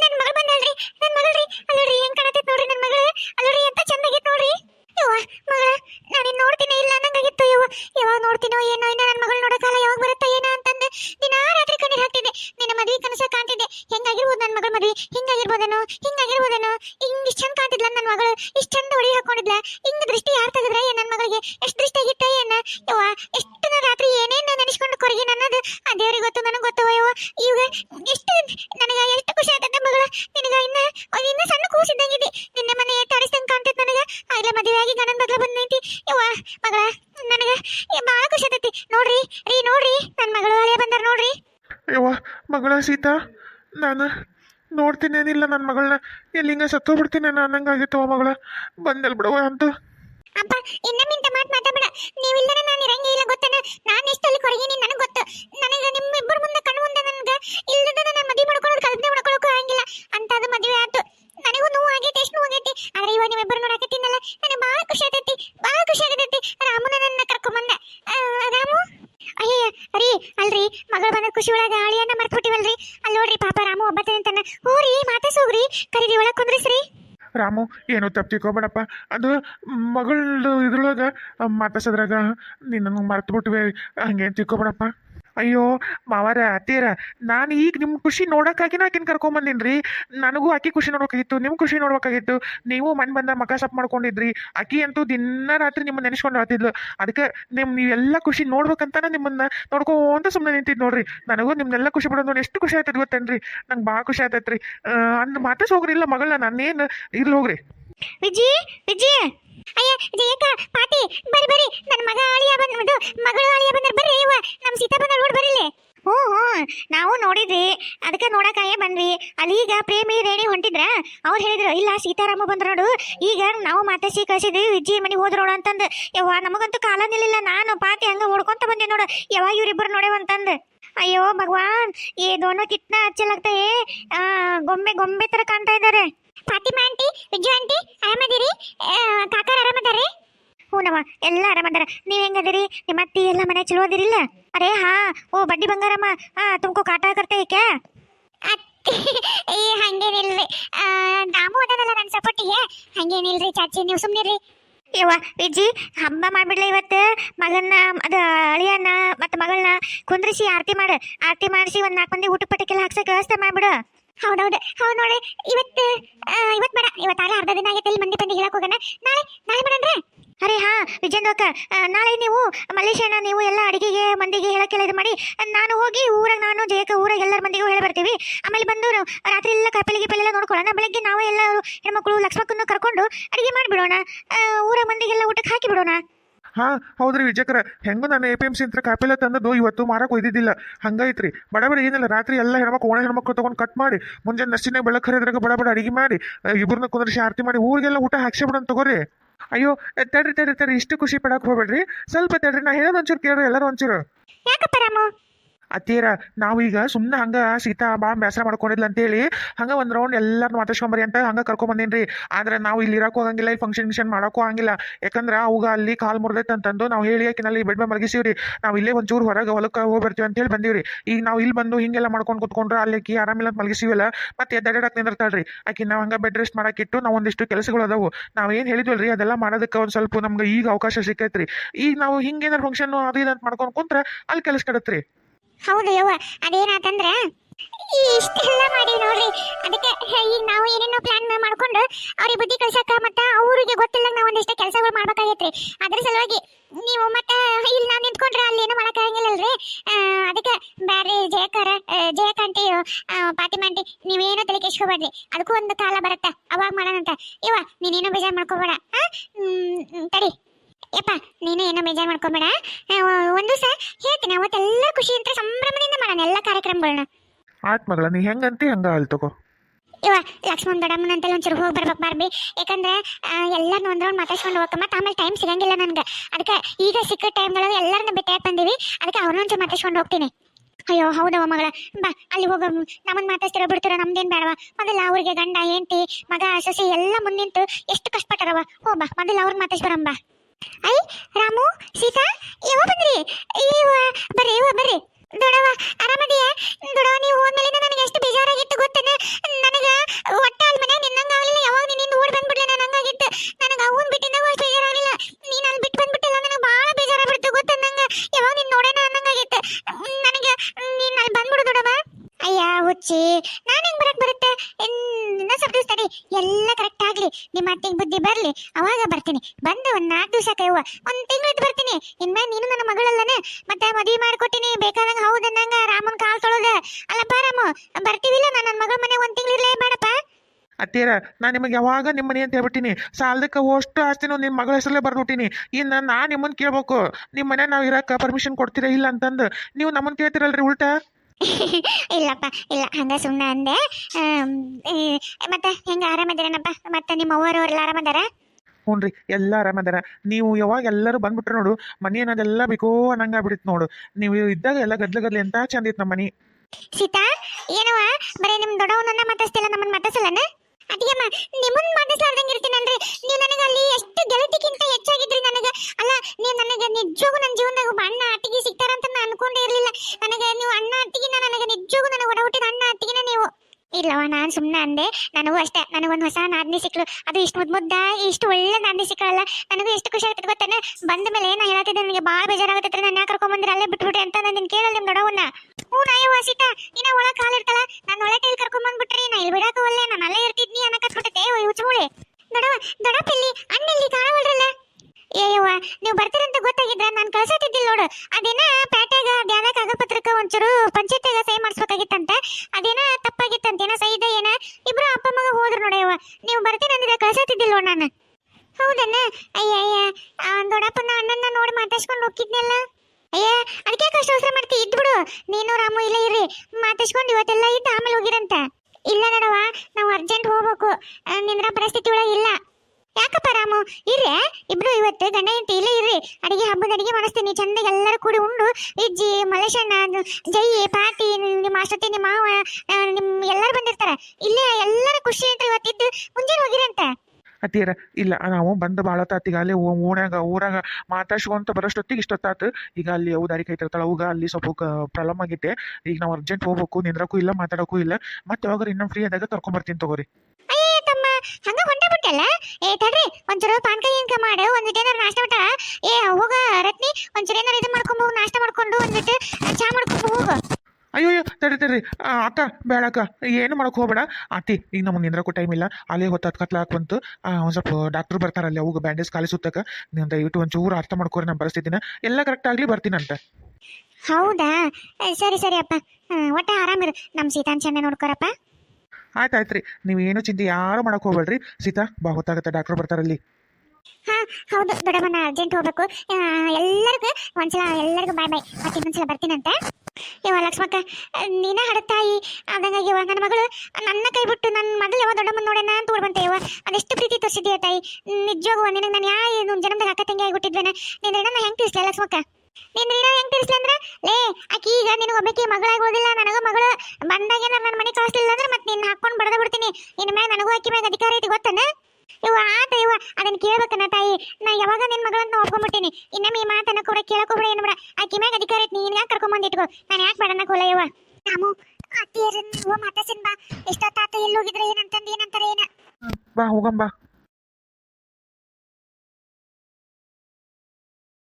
[SPEAKER 3] ನನ್ನ ಮಗಳು ಬಂದಳ್ರಿ ನನ್ನ ಮಗಳ್ರಿ. ಅಲ್ಲೋಡ್ರಿ ಹೆಂಗ್ ಕಾಣತೈತ್ ನೋಡ್ರಿ ನನ್ನ ಮಗಳು? ಅಲ್ಲೋಡ್ರಿ ಎಂತ ಚಂದಾಗೈತ್ ನೋಡ್ರಿ? ಯವ್ವ, ಮಗಳ, ನಾನು ನೋಡ್ತೀನಿ, ಇಲ್ಲ ಅನ್ನಂಗಾಗಿತ್ತು, ಯವ್ವ. ಯಾವಾಗ ನೋಡ್ತೀನೋ ಏನೋ, ಇನ್ನ ನನ್ನ ಮಗಳು ನೋಡೋ ಕಾಲ ಯಾವಾಗ ಬರುತ್ತೋ ಏನೋ ಅಂತಂದು ದಿನಾ ರಾತ್ರಿ ಕಣ್ಣೀರ್ ಹಾಕ್ತಿದ್ದೆ. ನಿನ್ನ ಮದ್ವೆ ಕನಸ ಕಾಣ್ತಿದ್ದೆ. ಹೆಂಗಾಗಿರ್ಬೋದು ನನ್ನ ಮಗಳ ಮದ್ವೆ? ಹಿಂಗಾಗಿರ್ಬೋದೇನೋ? ಹಿಂಗಾಗಿರ್ಬೋದೇನೋ? ಹಿಂಗ್ ಇಷ್ಟ ಚಂದ ಕಾಣ್ತಿದ್ಲ ನನ್ನ ಮಗಳು? ಇಷ್ಟ ಚಂದ ಹೊಡಿ ಹಾಕೊಂಡಿದ್ಲ? ಹಿಂಗ್ ದೃಷ್ಟಿ ಯಾರು ತೆಗೆದ್ರೆ ನನ್ನ ಮಗಳಿಗೆ? ಎಷ್ಟು ಮಗಳ ನನಗ ಬಾಳ ಖುಷಿ ಆತೈತಿ. ನೋಡ್ರಿ ರೀ ನೋಡ್ರಿ ನನ್ನ ಮಗಳು ಅಳಿಯ ಬಂದಾರ ನೋಡ್ರಿ.
[SPEAKER 1] ಯವ್ವ ಮಗಳ ಸೀತಾ ನಾನು ನೋಡ್ತೀನೇನಿಲ್ಲ ನನ್ನ ಮಗಳನ್ನ. ಎಲ್ಲಿ ಹಿಂಗೆ ಸತ್ತು ನಾನು ಅನ್ನಂಗಾಗಿತ್ತವ ಮಗಳ. ಬಂದಲ್ ಬಿಡವ ಅಂತೂ.
[SPEAKER 3] ಅಪ್ಪ ಇನ್ನೊಮ್ಮಿಂತ ಮಾತು ಮಾತಾಡಬೇಡ. ನೀವಿಲ್ಲರ ನಾನು ಇರಂಗೇ ಇಲ್ಲ ಗೊತ್ತನ? ನಾನು ಎಷ್ಟು ಅಲ್ಲಿ ಕೊರಗೀನಿ ನನಗೆ ಗೊತ್ತು. ನನಗೆ ನಿಮ್ಮ ಇಬ್ಬರು ಮುಂದೆ ಕಣ್ಣು ಮುಂದೆ ನನಗೆ ಇಲ್ಲದ ನಾನು ಮದುವೆ ಮಾಡ್ಕೊಳ್ಳೋದು ಕಲ್ಪನೆ ಮಾಡ್ಕೊಳ್ಳೋಕೆ ಆಗಂಗಿಲ್ಲ. ಅಂತದು ಮದುವೆ ಆಯ್ತು ನನಗೂ ನೋವು ಆಗೈತಿ, ಎಷ್ಟು ನೋವು ಆಗೈತಿ. ಆದ್ರೆ ಇವಾಗ ನಿಮ್ಮಿಬ್ಬರು ನೋಡಾಕತ್ತೀನಲ್ಲ, ನನಗೆ ಬಹಳ ಖುಷಿ ಆಗತೈತಿ ಬಹಳ ಖುಷಿ ಆಗತೈತಿ. ರಾಮುನ ನನ್ನ ಕರ್ಕೊಂಬಂದ. ರಾಮು? ಅಯ್ಯ ರೀ, ಅಲ್ರಿ, ಮಗಳು ಬಂದ ಖುಷಿ ಒಳಗ ಆಳಿಯನ್ನ ಮರ್ತ್ಬಿಟ್ಟಿವಲ್ರಿ. ಅಲ್ಲಿ ನೋಡ್ರಿ ಪಾಪ ರಾಮು ಒಬ್ಬತ್ತನೇ ಅಂತಾನ. ಹೋರಿ ಮಾತಾಡ್ಸೋಗ್ರಿ ಕರೀರಿ ಒಳಗೆ ಕುಂದ್ರಿಸ್ರಿ.
[SPEAKER 1] ರಾಮು, ಏನು ತಪ್ಪು ತಿಳ್ಕೊಬೇಡಪ್ಪ. ಅದು ಮಗಳ ಇದ್ರೊಳಗೆ ಮಾತಾಡ್ಸೋದ್ರಾಗ ನಿನ್ನ ಮರ್ತು ಬಿಟ್ವಿ ಹಂಗೇನು ತಿಳ್ಕೊಬೇಡಪ್ಪ. ಅಯ್ಯೋ, ಮಾವಾರ ಅತ್ತೀರ ನಾನು ಈಗ ನಿಮ್ಮ ಖುಷಿ ನೋಡೋಕ್ಕಾಗಿನ ಆಕಿನ ಕರ್ಕೊಂಬಂದಿನಿ ರೀ ನನಗೂ ಆಕಿ ಖುಷಿ ನೋಡೋಕ್ಕಾಗಿತ್ತು ನಿಮ್ಮ ಖುಷಿ ನೋಡ್ಬೇಕಾಗಿತ್ತು. ನೀವು ಮನ್ ಬಂದ ಮಕ ಸಪ್ ಮಾಡ್ಕೊಂಡಿದ್ರಿ. ಆಕಿ ಅಂತೂ ದಿನ ರಾತ್ರಿ ನಿಮ್ಮ ನೆನೆಸ್ಕೊಂಡು ಹೇಳ್ತಿದ್ಲು ಅದಕ್ಕೆ ನಿಮ್ಮ ನೀವೆಲ್ಲ ಖುಷಿ ನೋಡ್ಬೇಕಂತಾನೆ ನಿಮ್ಮನ್ನ ನೋಡ್ಕೊಂತ ಸುಮ್ಮನೆ ನಿಂತಿದ್ದು ನೋಡ್ರಿ. ನನಗೂ ನಿಮ್ಮನ್ನೆಲ್ಲ ಖುಷಿ ಪಡೋದು ನೋಡಿ ಎಷ್ಟು ಖುಷಿ ಆಯ್ತದ ಗೊತ್ತೇನ್ರಿ? ನಂಗೆ ಭಾಳ ಖುಷಿ ಆಯ್ತೈತ್ರಿ ಅಂದ್ ಮಾತ್ರ ಹೋಗ್ರಿ ಇಲ್ಲ ಮಗಳನ್ನ, ನಾನೇನು, ಇರ್ಲಿ ಹೋಗ್ರಿ.
[SPEAKER 2] ವಿಜಿ ವಿಜಿ.
[SPEAKER 3] ಅಯ್ಯ ಜಯಕ್ಕ ಪಾಟಿ, ಬರ್ರಿ ಬರ್ರಿ. ನನ್ನ ಮಗ ಅಳಿಯ ಬಂದ್ಬಿಟ್ಟು ಮಗಳು ಅಳಿಯ ಬಂದ್ರೆ ಬರ್ರಿ ಇವ ನಮ್ಮ ಸೀತಾ ಬಂದ ನೋಡಿ ಬರ್ರಿ
[SPEAKER 2] ಹ್ಞೂ ಹ್ಞೂ. ನಾವು ನೋಡಿದ್ವಿ. ಅದಕ್ಕೆ ನೋಡಕ್ಕಾಗೆ ಬಂದ್ವಿ. ಅಲ್ಲಿ ಈಗ ಪ್ರೇಮಿ ರೇಣಿ ಹೊಂಟಿದ್ರ? ಅವ್ರು ಹೇಳಿದ್ರು, ಇಲ್ಲ, ಸೀತಾರಾಮ ಬಂದ್ರು ನೋಡು. ಈಗ ನಾವು ಮಾತಾಡ್ಸಿ ಕಳ್ಸಿದ್ವಿ ವಿಜ್ಜಿ ಮನೆಗೆ ನೋಡು ಅಂತಂದು. ಯವ್ವ, ನಮಗಂತೂ ಕಾಲ ನಿಲ್ಲಿಲ್ಲ. ನಾನು ಪಾತಿ ಹಂಗೆ ಓಡ್ಕೊಂತ ಬಂದೆ ನೋಡು. ಯಾವಾಗ ಇವ್ರಿಬ್ರು ನೋಡೇವಂತಂದು ಅಯ್ಯೋ, ಭಗವಾನ್ ಏ ದೋನೋ ಕಿತ್ನ ಹಚ್ಚಲಾಗ್ತಾ, ಏ ಗೊಂಬೆ ಗೊಂಬೆ ಥರ ಕಾಣ್ತಾ ಇದ್ದಾರೆ
[SPEAKER 3] ಫಾತಿಮಾ ಆಂಟಿ ವಿಜು ಆಂಟಿ ಆರಾಮದಿರಿ ಕಾಕರ್ ಆರಾಮದಾರೆ
[SPEAKER 2] ಹೂನವ್ವ ಎಲ್ಲ ಆರಾಮದಾರ ನೀವು ಹೆಂಗದಿರಿ? ನಿಮ್ಮ ಅತ್ತಿ ಎಲ್ಲ ಮನೆ ಚಲೋ ಅದಿರಿಲ್ಲ? ಅರೇ ಹಾ ಓ ಬಡ್ಡಿ ಬಂಗಾರಮ್ಮ. ಹಾ ತುಮಕು ಕಾಟ ಕರ್ತೆ ಕ್ಯಾ
[SPEAKER 3] ಏ ಹಂಗೇನಿಲ್ರಿ. ಆ, ನಾಮು ಅದನಲ್ಲ ನನ್ನ ಸಪೋರ್ಟಿಗೆ. ಹಂಗೇನಿಲ್ರಿ ಚಾಚಿ ನೀವು ಸುಮ್ಮನಿರಿ
[SPEAKER 2] ಯವ್ವ ವಿಜ್ಜಿ ಹಬ್ಬ ಮಾಡ್ಬಿಡ್ಲ ಇವತ್ತು. ಮಗನ್ನ ಅದ ಅಳಿಯನ್ನ ಮತ್ತೆ ಮಗಳನ್ನ ಕುಂದ್ರಿಸಿ ಆರತಿ ಮಾಡ. ಆರತಿ ಮಾಡಿಸಿ ಒಂದ್ ನಾಲ್ಕು ಮಂದಿ ಊಟ ಪಟಕ್ಕೆಲ್ಲ ಹಾಕ್ಸಕ್ ವ್ಯವಸ್ಥೆ ಮಾಡ್ಬಿಡು.
[SPEAKER 3] ಹೌದೌದು ಹೌದು. ನೋಡಿ ಇವತ್ತು ಇವತ್ತು ಬೇಡ. ಇವತ್ತಾಗ ಅರ್ಧ ದಿನ ಆಗೈತೆ, ಇಲ್ಲಿ ಮಂದಿ ಬಂದು ಹೇಳಕ್ ಹೋಗೋಣ. ನಾಳೆ ನಾಳೆ ಬೇಡನ್ರಿ
[SPEAKER 2] ಅರೆ ಹಾ, ವಿಜೇಂದ್ರ ನಾಳೆ ನೀವು ಮಲ್ಲೇಶಣ್ಣ ನೀವು ಎಲ್ಲ ಅಡಿಗೆಗೆ, ಮಂದಿಗೆ ಹೇಳಕ್ಕೆಲ್ಲ ಇದು ಮಾಡಿ, ನಾನು ಹೋಗಿ ಊರಾಗ ನಾನು ಜಯಕ ಊರಾಗ ಎಲ್ಲರ ಮಂದಿಗೂ ಹೇಳಿ ಬರ್ತೀವಿ ಆಮೇಲೆ ಬಂದು ರಾತ್ರಿ ಎಲ್ಲ ಕಾಯಿಪಲ್ಲೆ ಗಿಪಲ್ಲೆಲ್ಲ ನೋಡ್ಕೊಳ್ಳೋಣ. ಬೆಳಗ್ಗೆ ನಾವು ಎಲ್ಲರೂ ಹೆಣ್ಮಕ್ಳು ಲಕ್ಷ್ಮಕ್ಕನ್ನು ಕರ್ಕೊಂಡು ಅಡಿಗೆ ಮಾಡಿಬಿಡೋಣ. ಊರ ಮಂದಿಗೆಲ್ಲ ಊಟಕ್ಕೆ ಹಾಕಿ ಬಿಡೋಣ.
[SPEAKER 1] ಹಾ, ಹೌದ್ರಿ ವಿಜಯಕರ. ಹೆಂಗು ನಾನು ಎ ಪಿ ಎಂ ಸಿ ಅಂತ ಕಾಪಿಲ್ಲ ತಂದದ್ದು, ಇವತ್ತು ಮಾರಕ್ ಒಯ್ದಿದ್ದಿಲ್ಲ. ಹಂಗೈತ್ರಿ ಬಡ ಬಡ ಏನಿಲ್ಲ, ರಾತ್ರಿ ಎಲ್ಲ ಹೆಣ್ಮಕ್ಳು ಒಣ ಹೆಣ್ಮಕ್ಳು ತಗೊಂಡು ಕಟ್ ಮಾಡಿ, ಮುಂಜಾನೆ ನಷ್ಟಿನ ಬೆಳಕು ಹರಿದ್ರಾಗ ಬಡ ಬಡ ಅಡಿಗೆ ಮಾಡಿ ಇಬ್ಬರನ್ನ ಕುಂದರ್ಸಿ ಆರತಿ ಮಾಡಿ, ಊರಿಗೆಲ್ಲ ಊಟ ಹಾಕ್ಸಿ ಬಿಡೋಣ ತಗೋರಿ. ಅಯ್ಯೋ ತಡ್ರಿ ತಡ್ರಿ ತಡ್ರಿ, ಇಷ್ಟು ಖುಷಿ ಪಡಕ್ ಹೋಗ್ಬೇಡ್ರಿ. ಸ್ವಲ್ಪ ತಡ್ರಿ, ನಾ ಹೇಳೋದು ಒಂಚೂರು ಕೇಳ್ರಿ, ಎಲ್ಲರೂ ಒಂಚೂರು.
[SPEAKER 3] ಯಾಕಪ್ಪ
[SPEAKER 1] ಅತ್ತೀರ, ನಾವೀಗ ಸುಮ್ಮನೆ ಹಂಗ ಸೀತಾ, ಬಾ ಬೇಸರ ಮಾಡ್ಕೊಂಡಿದ್ಲ ಅಂತೇಳಿ ಹಂಗ ಒಂದ್ ರೌಂಡ್ ಎಲ್ಲಾರು ಮಾತಾಡ್ಸ್ಕೊಂಬರಿ ಅಂತ ಹಂಗ ಕರ್ಕೊಂಡ್ ಬಂದೇನ್ರಿ. ಆದ್ರೆ ನಾವು ಇಲ್ಲಿ ಇರಕ್ಕೂ ಹೋಗಂಗಿಲ್ಲ, ಈ ಫಂಕ್ಷನ್ ಗಿಂಕ್ಷನ್ ಮಾಡಕ್ಕೂ ಆಗಂಗಿಲ್ಲ. ಯಾಕಂದ್ರೆ ಅವಾಗ ಅಲ್ಲಿ ಕಾಲ್ ಮುರ್ದೈತೆ ಅಂತಂದು ನಾವು ಹೇಳಿ ಆಕಿನಲ್ಲಿ ಬೆಡ್ ಮೇಲೆ ಮಲಗಿಸಿವ್ರಿ. ನಾವು ಇಲ್ಲೇ ಒಂಚೂರು ಹೊರಗೆ ಹೊಲಕ್ಕೆ ಹೋಗ್ಬರ್ತೀವಿ ಅಂತ ಹೇಳಿ ಬಂದೀವ್ರಿ. ಈಗ ನಾವು ಇಲ್ಲಿ ಬಂದು ಹಿಂಗೆಲ್ಲ ಮಾಡ್ಕೊಂಡು ಕುತ್ಕೊಂಡ್ರೆ ಅಲ್ಲಿ ಆಕಿ ಆರಾಮಿಲ್ಲ ಅಂತ ಮಲಗಿಸಿವಲ್ಲ, ಮತ್ತೆ ಎದ್ದಾಡಕ್ ನಿಂದಿರ್ತಾಳ್ರಿ. ಆಕಿ ನಾವು ಹಂಗ ಬೆಡ್ ರೆಸ್ಟ್ ಮಾಡಕ್ಕಿಟ್ಟು ನಾವು ಒಂದಿಷ್ಟು ಕೆಲಸಗಳು ಅದಾವು. ನಾವ್ ಏನ್ ಹೇಳಿದ್ವಲ್ರಿ ಅದೆಲ್ಲ ಮಾಡೋದಕ್ಕೆ ಒಂದು ಸ್ವಲ್ಪ ನಮ್ಗೆ ಈಗ ಅವಕಾಶ ಸಿಕ್ಕೈತ್ರಿ. ಈಗ ನಾವು ಹಿಂಗೇನಾರ ಫಂಕ್ಷನ್ ಅದು ಅಂತ ಮಾಡ್ಕೊಂಡು ಕುಂತ್ರ ಅಲ್ಲಿ ಕೆಲಸ ಕಡತ್ರಿ.
[SPEAKER 3] ಹೌದು ಯವ್ವ ಅದೇನಾತಂದ್ರ ಇಷ್ಟೆಲ್ಲ ಮಾಡಿ ನೋಡ್ರಿ ಅದಕ್ಕೆ ಈಗ ನಾವು ಏನೇನೋ ಪ್ಲಾನ್ ಮಾಡ್ಕೊಂಡು ಅವ್ರಿಗೆ ಬುದ್ಧಿ ಕಳ್ಸಕ್ಕ ಮತ್ತ ಅವ್ರಿಗೆ ಗೊತ್ತಿಲ್ಲ ನಾವು ಒಂದಿಷ್ಟು ಕೆಲಸಗಳು ಮಾಡ್ಬೇಕಾಗೈತ್ರಿ. ಅದ್ರ ಸಲುವಾಗಿ ನೀವು ಮತ್ತ ಇಲ್ಲಿ ನಾವು ನಿಂತ್ಕೊಂಡ್ರೆ ಅಲ್ಲಿ ಏನು ಮಾಡಕ್ಕಾಗಂಗಿಲ್ಲಲ್ರಿ ಆ, ಅದಕ್ಕೆ ಬ್ಯಾರೆ ಜಯಕಾರ ಜಯಕಾಂತಿ ಪಾತಿಮಾಂಟಿ ನೀವೇನು ತಲೆ ಕೆಸ್ಕೋಬೇಡ್ರಿ ಅದಕ್ಕೂ ಒಂದು ಕಾಲ ಬರತ್ತ ಅವಾಗ ಮಾಡೋಣಂತ. ಇವ ನೀನೇನು ಬೇಜಾರು ಮಾಡ್ಕೋಬೇಡ. ಹ್ಮ್, ತಡಿ. ಯಪ್ಪ ನೀನು ಏನೋ ಬೇಜಾರು ಮಾಡ್ಕೋಬೇಡ. ಒಂದು ದಿವಸ ಹೇಳ್ತೀನಿ ಅವತ್ತೆಲ್ಲ ಖುಷಿ ಅಂತ ಸಂಭ್ರಮದಿಂದ ಮಾಡೋಣ ಎಲ್ಲ ಕಾರ್ಯಕ್ರಮಗಳನ್ನ
[SPEAKER 1] ಆತ್ ಮಗಳ ನೀ ಹೆಂಗಂತಿ ಹಂಗ ಅಲ್ಲಿ ತಗೋ.
[SPEAKER 3] ಇವ ಲಕ್ಷ್ಮಣ್ ದೊಡ್ಡಮ್ಮನ ಅಂತೇಳಿ ಒಂಚೂರು ಹೋಗಿ ಬರ್ಬೇಕು ಬಾರ್ಬಿ ಯಾಕಂದ್ರೆ ಎಲ್ಲರನ್ನ ಒಂದ್ ರೌಂಡ್ ಮಾತಾಡ್ಸ್ಕೊಂಡು ಹೋಗಕ್ಕ ಮತ್ತೆ ಆಮೇಲೆ ಟೈಮ್ ಸಿಗಂಗಿಲ್ಲ ನನ್ಗೆ. ಅದಕ್ಕೆ ಈಗ ಸಿಕ್ಕ ಟೈಮ್ಗಳಲ್ಲಿ ಎಲ್ಲರನ್ನ ಬಿಟ್ಟೆ ಬಂದಿವಿ. ಅದಕ್ಕೆ ಅವ್ರನ್ನ ಒಂಚೂರು ಮಾತಾಡ್ಸ್ಕೊಂಡು ಹೋಗ್ತೀನಿ. ಅಯ್ಯೋ ಹೌದವ ಮಗಳ. ಬಾ ಅಲ್ಲಿ ಹೋಗ ನಮ್ಮನ್ನ ಮಾತಾಡ್ತಿರೋ ಬಿಡ್ತಿರೋ ನಮ್ದೇನ್ ಬೇಡವ? ಮೊದಲ ಅವ್ರಿಗೆ ಗಂಡ ಹೆಂಡತಿ ಮಗ ಸೊಸೆ ಎಲ್ಲ ಮುಂದಿಂತು ಎಷ್ಟು ಕಷ್ಟಪಟ್ಟಾರವ ಹೋ ಬಾ ಮೊದಲ ಅವ್ರನ್ನ ಮಾತಾಡ್ಸ್ಬರಂ ಬಾ. ಐ, ರಾಮು, ಸೀತಾ ಯಾವ ಬಂದ್ರಿ? ಇವ ಬರ್ರಿ ಇವ ಬರ್ರಿ. ದೊಡವ ಆರಾಮದಿಯ? ದೊಡವ ನೀವು ಹೋದ್ಮೇಲೆ ನನಗೆ ಎಷ್ಟು ಬೇಜಾರಾಗಿತ್ತು, ಗೊತ್ತೇನೆ? ನನಗೆ ಒಟ್ಟ ಅಲ್ಲಿ ಮನೆ ನಿನ್ನಂಗ ಆಗಲಿಲ್ಲ, ಯಾವಾಗ ನಿನ್ನಿಂದ ಓಡ್ ಬಂದ್ಬಿಡ್ಲೆ ನಾನು ನನಗೆ ಅವನ್ ಬಿಟ್ಟಿದ್ದಾಗ ಅಷ್ಟು ನೀನು ಅಲ್ಲಿ ಬಿಟ್ಟು ಬಂದ್ಬಿಟ್ಟಿಲ್ಲ ನನಗೆ ಬಹಳ ಬೇಜಾರಾಗ್ಬಿಡ್ತು ಗೊತ್ತ ನಂಗೆ? ಯಾವಾಗ ನಿನ್ನ ನೋಡೇನ ಅನ್ನಂಗಾಗಿತ್ತು ನನಗೆ ನೀನು ಅಲ್ಲಿ ಬಂದ್ಬಿಡು ದೊಡವ ಅಯ್ಯ, ಹುಚ್ಚಿ, ನಾನು ಹೆಂಗ್ ಬರಕ್ ಬರುತ್ತೆ? ಇನ್ನ ಸ್ವಲ್ಪ ದಿವಸ ಎಲ್ಲ ಕರೆಕ್ಟ್ ಆಗ್ಲಿ. ನಿಮ್ಮ ಅತ್ತೆಗೆ ಬುದ್ಧಿ ಬರ್ಲಿ. ಅವಾಗ ಬರ್ತೀನಿ. ಬಂದು ಒಂದ್ ನಾಲ್ಕು ದಿವಸ ಕೈವ ಒಂದ್ ತಿಂಗಳು ಬರ್ತೀನಿ. ಇನ್ಮೇಲೆ ನೀನು ನನ್ನ ಮಗಳಲ್ಲನೆ. ಮತ್ತೆ ಮದುವೆ ಮಾಡ್ಕೊಟ್ಟಿನಿ. ಬೇಕಾದಂಗ ಹೌದನ್ನಂಗ ರಾಮನ್ ಕಾಲ್ ತೊಳದ. ಅಲ್ಲಪ್ಪ ರಾಮು. ಬರ್ತೀವಿಲ್ಲ ನಾನು ನನ್ನ ಮಗಳ ಮನೆ ಒಂದ್ ತಿಂಗಳು ಇರ್ಲೇ ಬೇಡಪ್ಪ.
[SPEAKER 1] ಅತ್ತೀರ ನಾ ನಿಮಗೆ ಯಾವಾಗ ನಿಮ್ಮ ಮನೆ ಅಂತ ಹೇಳ್ಬಿಟ್ಟಿನಿ. ಸಾಲದಕ್ಕೆ ಅಷ್ಟು ಆಸ್ತಿನೂ ನಿಮ್ಮ ಮಗಳ ಹೆಸರಲ್ಲೇ ಬರ್ಬಿಟ್ಟಿನಿ ಇನ್ನ ನಾ ನಿಮ್ಮನ್ನ ಕೇಳ್ಬೇಕು. ನಿಮ್ಮ ಮನೆ ನಾವು ಇರಕ್ಕೆ ಪರ್ಮಿಷನ್ ಕೊಡ್ತೀರಾ ಇಲ್ಲ ಅಂತಂದು. ನೀವು ನಮ್ಮನ್ನ ಕೇಳ್ತಿರಲ್ರಿ ಉಲ್ಟಾ?
[SPEAKER 3] ಇಲ್ಲಪ್ಪ ಇಲ್ಲ ಹಂಗ ಸುಮ್ಮನೆ ಅಂದೆ. ಮತ್ತೆ ಹೆಂಗ ಆರಾಮದಿರೇನಪ್ಪ ಮತ್ತೆ ನಿಮ್ಮ ಅವರು ಎಲ್ಲ ಆರಾಮದಾರ
[SPEAKER 1] ಹ್ಞೂ ರೀ ಎಲ್ಲ ಆರಾಮದಾರ ನೀವು ಯಾವಾಗ ಎಲ್ಲರೂ ಬಂದ್ಬಿಟ್ರೆ ನೋಡು ಮನೆ ಅನ್ನೋದೆಲ್ಲ ಬೇಕೋ ಅನ್ನಂಗ ಆಗ್ಬಿಡಿತ್ತು ನೋಡು. ನೀವು ಇದ್ದಾಗ ಎಲ್ಲ ಗದ್ಲ ಗದ್ಲೆ ಎಂತ ಚಂದ ಇತ್ತು ನಮ್ಮ ಮನೆ
[SPEAKER 3] ಸೀತಾ ಏನವ ಬರೀ ನಿಮ್ ದೊಡ್ಡವನನ್ನ ಮಾತಾಡ್ತಿಲ್ಲ ನಮ್ಮನ್ನ ಮಾತಾಡ್ಸಲ್ಲನ? ಅದಿಯಮ್ಮ ನಿಮ್ಮನ್ನ ಮಾತಾಡ್ಲಾರ್ದಂಗೆ ಇರ್ತೀನಲ್ರಿ ನೀವು ನನಗೆ ಅಲ್ಲಿ ಎಷ್ಟು ಗೆಳತಿಗಿಂತ ಹೆಚ್ಚಾಗಿದ್ರಿ ನನಗೆ. ಅಲ್ಲ, ನೀವು ನನಗೆ ನಿಜವಾಗೂ ನನ್ನ ಜೀವನದಾಗ ಒಬ್ಬ ಅಣ್ಣ ಅತ್ತಿಗೆ ಸಿಗ್ತಾರಂತ ನಾನು ಅನ್ಕೊಂಡೇ ಇರಲಿಲ್ಲ. ನನಗೆ ನೀವು ಅಣ್ಣ ಅತ್ತಿಗಿನ ನನಗೆ ನಿಜವಾಗೂ ನನಗೆ ಒಡ ಹುಟ್ಟಿದ ಅಣ್ಣ ಅತ್ತಿಗಿನ ನೀವು. ಇಲ್ಲವ ನಾನು ಸುಮ್ಮನೆ ಅಂದೆ. ನನಗೂ ಅಷ್ಟೇ. ನನಗೊಂದು ಹೊಸ ನಾದಿನಿ ಸಿಕ್ಕಳು ಅದು ಇಷ್ಟು ಮುದ್ದು ಮುದ್ದ, ಇಷ್ಟು ಒಳ್ಳೆ ನಾದಿನಿ ಸಿಕ್ಕಳಲ್ಲ ನನಗೂ ಎಷ್ಟು ಖುಷಿ ಆಗ್ತದೆ ಗೊತ್ತಾನೆ? ಬಂದ ಮೇಲೆ ಏನೋ ಹೇಳತ್ತಿದ್ದೆ ನನಗೆ ಭಾಳ ಬೇಜಾರಾಗತ್ತೆ ನಾನು ಯಾಕೆ ಕರ್ಕೊಂಬಂದ್ರೆ? ಅಲ್ಲೇ ಬಿಟ್ಬಿಟ್ರೆ ಅಂತ ನಾನು ನಿನ್ ಕೇಳಲ್ಲ ನಿಮ್ಮ ದೊಡ್ಡವನ್ನ ಹ್ಞೂ ನಾಯವ್ವ ಸೀತಾ ಇನ್ನ ಒಳ ಕಾಲಿರ್ತಲ್ಲ ನಾನು ಒಳ ಕೈಲಿ ಕರ್ಕೊಂಡ್ ಬಂದ್ಬಿಟ್ರಿ, ನಾ ಇಲ್ಲಿ ಬಿಡಾಕ ಒಲ್ಲೆ ನಾನು ಅಲ್ಲೇ ಇರ್ತಿದ್ನಿ ಅನ್ನಕತ್ಬಿಟ್ಟೆ ಹುಚ್ಚುಮುಳಿ ದೊಡವ ದೊಡಪಲ್ಲಿ ಅಣ್ಣಲ್ಲಿ ಕಾಣವಲ್ರಲ್ಲ. ಏಯವ್ವ ನೀವು ಬರ್ತೀರಂತ ಗೊತ್ತಾಗಿದ್ರ, ನಾನು ಕಳ್ಸತ್ತಿದ್ದಿಲ್ಲ ನೋಡು. ಅದೇನ ಪ್ಯಾಟ್ಯಾಗ, ಧ್ಯಾನ ಕಾಗಪತ್ರಕ್ಕೆ ಒಂಚೂರು ಪಂಚಾಯತ್ಯಾಗ ಸಹಿ ಮಾಡಿಸ್ಬೇಕಾಗಿತ್ತಂತ. ಅದೇನ ತಪ್ಪಾಗಿತ್ತಂತ ಏನ ಇದೆ ಏನ? ಇಬ್ರು ಅಪ್ಪ ಮಗ ಹೋದ್ರು ನೋಡಯ್ಯವ್ವ ನೀವು ಬರ್ತೀರಂದ್ರೆ ಕಳ್ಸತ್ತಿದ್ದಿಲ್ಲ ನೋಡು ನಾನು. ಹೌದನ್ನ ಅಯ್ಯ ಅಯ್ಯ ಆ, ದೊಡ್ಡಪ್ಪನ ಅಣ್ಣನ ನೋಡಿ ಮಾತಾಡ್ಸ್ಕೊಂಡು ಹೋಗಿದ್ನಲ್ಲ ಅಯ್ಯ, ಅದಕ್ಕೆ ಕಷ್ಟ ಅವಸರ ಮಾಡ್ತಿ ಇದ್ಬಿಡು ನೀನು ರಾಮು ಇಲ್ಲ ಇರ್ರಿ. ಮಾತಾಡ್ಸ್ಕೊಂಡು ಇವತ್ತೆಲ್ಲ ಇದ್ದು ಆಮೇಲೆ ಹೋಗಿರಂತ. ಇಲ್ಲ ನಡವ ನಾವು ಅರ್ಜೆಂಟ್ ಹೋಗ್ಬೇಕು. ನಿಂದ್ರ ಪರಿಸ್ಥಿತಿ ಒಳಗೆ ಇಲ್ಲ. ಯಾಕಪ್ಪ ರಾಮು? ಇರ್ರಿ ಇಬ್ರು ಇವತ್ತು ಗಂಡ ಹೆಂಡತಿ ಇಲ್ಲೇ ಇರ್ರಿ. ಅಡಿಗೆ ಹಬ್ಬದ ಅಡಿಗೆ ಮಾಡಿಸ್ತೀನಿ. ಚಂದ ಎಲ್ಲರೂ ಕೂಡಿ ಉಂಡು. ಇಜ್ಜಿ ಮಲೇಶಣ್ಣ, ಜೈ ಪಾಟಿ ನಿಮ್ಮ ಅಷ್ಟೊತ್ತಿ ನಿಮ್ಮ ಮಾವ ನಿಮ್ಮ ನಿಮ್ ಎಲ್ಲರೂ ಬಂದಿರ್ತಾರ. ಇಲ್ಲೇ ಎಲ್ಲರೂ ಖುಷಿ ಅಂತ ಇವತ್ತಿದ್ದು ಮುಂಜಾನೆ ಹೋಗಿರಂತ.
[SPEAKER 1] ಅತ್ತಿಯರ, ಇಲ್ಲ, ನಾವು ಬಂದು ಭಾಳ ಈಗ ಅಲ್ಲಿ ಓಣ್ಯಾಗ ಊರಾಗ ಮಾತಾಡ್ಸ್ಕೊಂತ ಬರೋಷ್ಟೊತ್ತಿಗೆ ಇಷ್ಟೊತ್ತಾತು. ಈಗ ಅಲ್ಲಿ ಅವು ದಾರಿ ಕೈತಿರ್ತಾಳ, ಅವಾಗ ಅಲ್ಲಿ ಸ್ವಲ್ಪ ಪ್ರಾಬ್ಲಮ್ ಆಗಿತ್ತೆ ಈಗ ನಾವು ಅರ್ಜೆಂಟ್ ಹೋಗ್ಬೇಕು, ನಿಂದ್ರಕ್ಕೂ ಇಲ್ಲ, ಮಾತಾಡೋಕ್ಕೂ ಇಲ್ಲ. ಮತ್ತೆ ಯಾವಾಗ ಇನ್ನೊಂದು ಫ್ರೀ ಆದಾಗ ಕರ್ಕೊಂಬರ್ತೀನಿ ತಗೋರಿ.
[SPEAKER 3] ಹಂಗ ಹೊಂಟ ಬಿಟ್ಟಲ್ಲ? ಏ, ತಡ್ರಿ, ಒಂಚೂರು ಪಾನ್ಕಾಯಿ ಇಂಕ ಮಾಡು ಒಂದಿಟ್ಟು ಏನಾರು ನಾಷ್ಟ ಬಿಟ್ಟ ಏ, ಹೋಗ ರತ್ನಿ, ಒಂಚೂರು ಏನಾರು ಇದು ಮಾಡ್ಕೊಂಡು ಹೋಗು ನಾಷ್ಟ ಮಾಡ್ಕೊಂಡು ಒಂದಿಟ್ಟು ಚಾ ಮಾಡ್ಕೊಂಡು ಹೋಗು.
[SPEAKER 1] ಅಯ್ಯೋ ಅಯ್ಯೋ ತಡಿ ತಡ್ರಿ ಅಕ್ಕ ಬೇಡಕ್ಕ ಏನು ಮಾಡಕ್ ಹೋಗ್ಬೇಡ. ಆತಿ ಈಗ ನಮಗೆ ನಿಂದ್ರಕ್ಕೂ ಟೈಮ್ ಇಲ್ಲ. ಅಲ್ಲೇ ಹೊತ್ತು ಕತ್ಲಾಕ್ ಬಂತು ಒಂದು ಸ್ವಲ್ಪ ಡಾಕ್ಟ್ರು ಬರ್ತಾರಲ್ಲಿ ಅವಾಗ ಬ್ಯಾಂಡೇಜ್ ಖಾಲಿ ಸುತ್ತಕ ನೀವು ದಯವಿಟ್ಟು ಒಂಚೂರು ಅರ್ಥ ಮಾಡ್ಕೋರಿ ನಮ್ಮ ಪರಿಸ್ಥಿತಿನ ಎಲ್ಲ ಕರೆಕ್ಟ್ ಆಗಲಿ ಬರ್ತೀನಂತ.
[SPEAKER 3] ಹೌದಾ? ಸರಿ ಸರಿ ಅಪ್ಪ. ಒಟ್ಟ ಆರಾಮಿರು ನಮ್ಮ ಸೀತಾನ್ ಚೆನ್ನ ನೋಡ್ಕೊರಪ್ಪ.
[SPEAKER 1] ಆಯ್ತು ಆಯ್ತು ರೀ ನೀವೇನು ಚಿಂತೆ ಯಾರು ಮಾಡಕ್ ಹೋಗ್ಬೇಡ್ರಿ. ಸೀತಾ ಬಾ ಹೊತ್ತಾಗತ್ತೆ. ಡಾಕ್ಟ್ರು ಬರ್ತಾರಲ್ಲಿ
[SPEAKER 3] ಹಾ ಹೌದು ದೊಡ್ಡಮ್ಮನ ಅರ್ಜೆಂಟ್ ಹೋಗ್ಬೇಕು. ಎಲ್ಲರಿಗೂ ಒಂದ್ಸಲ ಎಲ್ಲರಿಗೂ ಬಾಯ್ ಬಾಯ್ ಮತ್ತೆ ಇನ್ನೊಂದ್ಸಲ ಬರ್ತೀನಂತೆ. ಇವ ಲಕ್ಷ್ಮಕ್ಕ, ನೀನ ಹಡತಾಯಿ ಅದಂಗಾಗಿ ಇವ ನನ್ನ ಮಗಳು, ನನ್ನ ಕೈ ಬಿಟ್ಟು ನನ್ನ ಮೊದಲು ಯಾವ ದೊಡ್ಡಮ್ಮನ ನೋಡೋಣ ಅಂತ ಓಡ್ಬಂತೆ ಇವ. ಅದೆಷ್ಟು ಪ್ರೀತಿ ತೋರಿಸಿದೀಯ ತಾಯಿ. ನಿಜವಾಗುವ ನಿನಗೆ ನಾನು ಯಾ ನನ್ನ ಜನ್ಮದಾಗ ಅಕ್ಕ ತಂಗಿ ಆಗಿಬಿಟ್ಟಿದ್ವೇನ. ನಿನ್ನ ನಾನು ಹೆಂಗ್ ತಿಳಿಸ್ಲ ಲಕ್ಷ್ಮಕ್ಕ? ನಿನ್ನ ಋಣ ಹೆಂಗ್ ತಿಳಿಸ್ಲ ಅಂದ್ರೆ, ಲೇ, ಆಕಿ ಈಗ ನಿನಗೆ ಒಬ್ಬಾಕಿ ಮಗಳಾಗಿ ಆಗೋದಿಲ್ಲ ನನಗೂ ಮಗಳು ಬಂದಾಗೇನ ನನ್ನ ಮನೆ ಕಳಿಸ್ಲಿಲ್ಲ ಅಂದ್ರೆ ಮತ್ತೆ ನಿನ್ನ ಹಾಕೊಂಡು ಬಡದ ಬಿಡ್ತೀನಿ. ಇನ್ನು ಮ್ಯಾಗ ನನಗೂ ಆಕಿ ಮ್ಯಾಗ ಅಧಿಕಾರ ಐತಿ ಗೊತ್ತನ? ಇವ ಆತ ಇವ ಅದನ್ನ ಕೇಳ್ಬೇಕನ್ನ ತಾಯಿ. ನಾ ಯಾವಾಗ ನಿನ್ ಮಗಳನ್ನ ಒಪ್ಕೊಂಡ್ಬಿಟ್ಟಿನಿ ಇನ್ನೊಮ್ಮೆ ಈ ಮಾತನ್ನ ಕೂಡ ಕೇಳಕೋಬೇಡ ಏನು ಬೇಡ. ಆಕಿ ಮ್ಯಾಗ ಅಧಿಕಾರ ಐತಿ, ನೀನ್ ಯಾಕೆ ಕರ್ಕೊಂಬಂದಿಟ್ಕೋ ನಾನು ಯಾಕೆ ಬೇಡ ಅನ್ನಕ್ ಹೋಲ ಇವ ನಾವು ಅತ್ತಿಯರನ್ನ ಇವ ಮಾತಾಸಿನ್ ಬಾ. ಎಷ್ಟೊತ್ತಾತ ಎಲ್ಲೋಗಿದ್ರೆ ಏನಂತಂದು, ಏನಂತಾರೆ ಏನ?
[SPEAKER 1] ಬಾ ಹೋಗಂಬಾ